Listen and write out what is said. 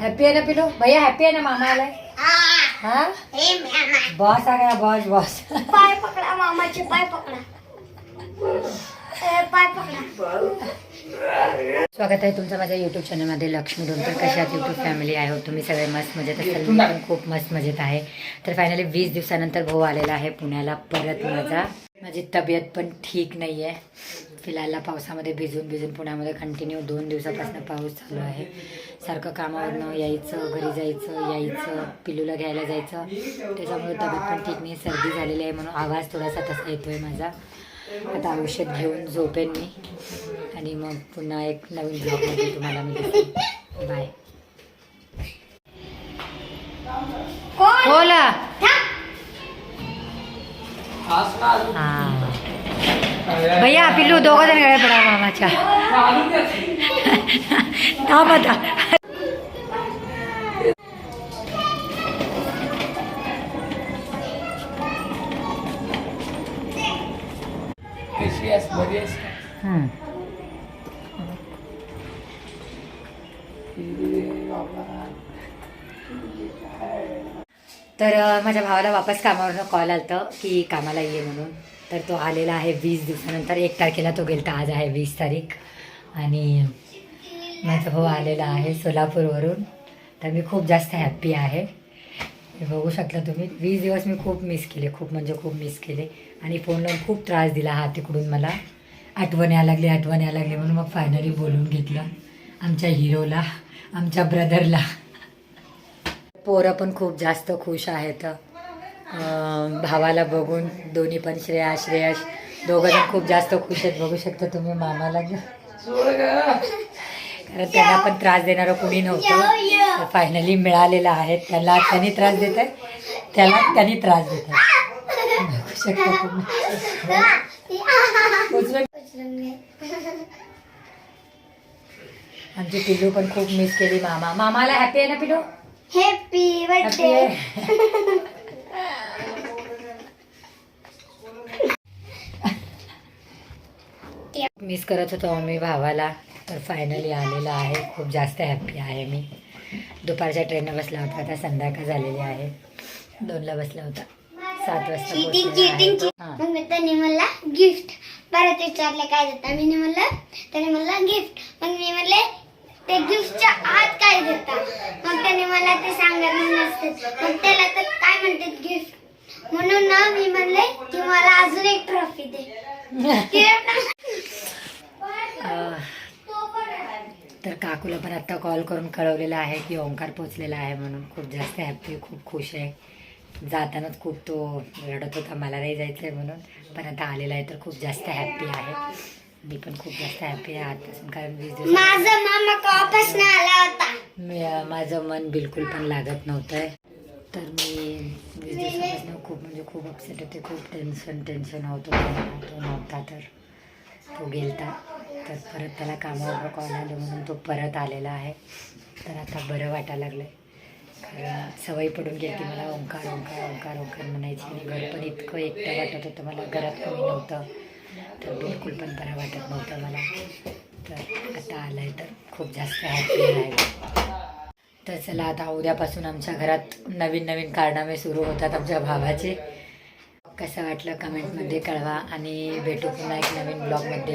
Happy आहे ना पिलो? भैया हॅपी आहे ना मामा आलाय हा. बॉस आ गया बॉस बॉस. पाय पकडा मामाचे पाय पकडा. ए, पाय पकडा. स्वागत आहे तुमचं माझ्या युट्यूब चॅनलमध्ये लक्ष्मी डोंकर कशात युट्यूब फॅमिली आहे हो? तुम्ही सगळे मस्त मजेत असाल. मी पण खूप मस्त मजेत आहे. तर फायनली वीस दिवसानंतर भाऊ आलेला आहे पुण्याला. परत माझा माझी तब्येत पण ठीक नाही आहे फिलहालला पावसामध्ये भिजून भिजून पुण्यामध्ये कंटिन्यू दोन दिवसापासून पाऊस चालू आहे. सारखं कामावरनं यायचं घरी जायचं यायचं पिलूला घ्यायला जायचं. त्याच्यामुळे तब्येत पण ठीक नाही सर्दी झालेली आहे म्हणून आवाज थोडासा तसा येतोय माझा. आता औषध घेऊन झोपेन मी. आणि मग पुन्हा एक नवीन ब्लॉगमध्ये तुम्हाला मी बाय बोला. हा. भैया पिल्लू दोघं जण गळे पडा मामाच्या थांब आता हम्म. तर माझ्या भावाला वापस कामावरनं कॉल आलता की कामाला ये म्हणून. तर तो आलेला आहे वीस दिवसानंतर. एक तारखेला तो गेलता. आज आहे वीस तारीख. आणि माझा भाऊ आलेला आहे सोलापूरवरून. तर मी खूप जास्त हॅप्पी आहे. बघू शकता तुम्ही. वीस दिवस मी खूप मिस केले. खूप म्हणजे खूप मिस केले. आणि फोनला खूप त्रास दिला हा तिकडून मला. आठवण यायला लागली आठवण यायला लागली म्हणून मग फायनली बोलून घेतलं. आमच्या हिरोला आमच्या ब्रदरला पोरं पण खूप जास्त खुश आहेत. भावाला बघून दोन्ही पण श्रेया श्रेयश दोघं जण खूप जास्त खुश आहेत. बघू शकता तुम्ही मामाला. कारण त्यांना पण त्रास देणारं कुणी नव्हतं. फायनली मिळालेलं आहे. त्याला त्यांनी त्रास देत आहे. त्याला त्यांनी त्रास देत आहे. बघू शकता तुम्ही. आमची पिल्लू पण खूप मिस केली मामा. मामाला हॅपी आहे ना पिल्लू? हॅपी बर्थडे मिस करत होतो मी भावाला. तर फायनली आलेला आहे. खूप जास्त हॅप्पी आहे मी. दुपारच्या ट्रेननं बसला होता. आता संध्याकाळ झालेली आहे. दोनला बसला होता. सात वाजता. मग त्यांनी मला गिफ्ट परत विचारले काय देता? मी म्हणलं त्याने मला गिफ्ट मग मी म्हणले ते गिफ्टच्या आत काय देता मग त्याने मला ते सांगायला नसते. मग त्याला तर काय म्हणतात गिफ्ट म्हणून ना मी म्हणले की मला अजून एक ट्रॉफी दे. तर काकूला पण आत्ता कॉल करून कळवलेलं आहे की ओंकार पोचलेला आहे म्हणून खूप जास्त हॅप्पी खूप खुश आहे. जातानाच खूप तो रडत होता मला नाही जायचं आहे म्हणून. पण आता आलेला आहे तर खूप जास्त हॅप्पी आहे. मी पण खूप जास्त हॅप्पी आहे आजपासून कारण वीस दिवस माझा मामा ना आला होता. मी माझं मन बिलकुल पण लागत नव्हतं. तर मी वीस दिवसापासून खूप म्हणजे खूप अपसेट होते. खूप टेन्शन टेन्शन होतं तो नव्हता तर तो गेलता. तर परत त्याला कामावर कॉल आले म्हणून तो परत आलेला आहे. तर आता बरं वाटायला लागलं कारण सवय पडून गेली की मला. ओंकार ओंकार ओंकार ओंकार म्हणायची. आणि घर पण इतकं एकटं वाटत होतं. मला घरात कोणी नव्हतं. तर बिलकुल पण बरं वाटत नव्हतं मला. तर आता आलं आहे तर खूप जास्त हॅपी आहे. तर चला आता उद्यापासून आमच्या घरात नवीन नवीन कारनामे सुरू होतात आमच्या भावाचे. कसं वाटलं कमेंटमध्ये कळवा आणि भेटू पुन्हा एक नवीन ब्लॉगमध्ये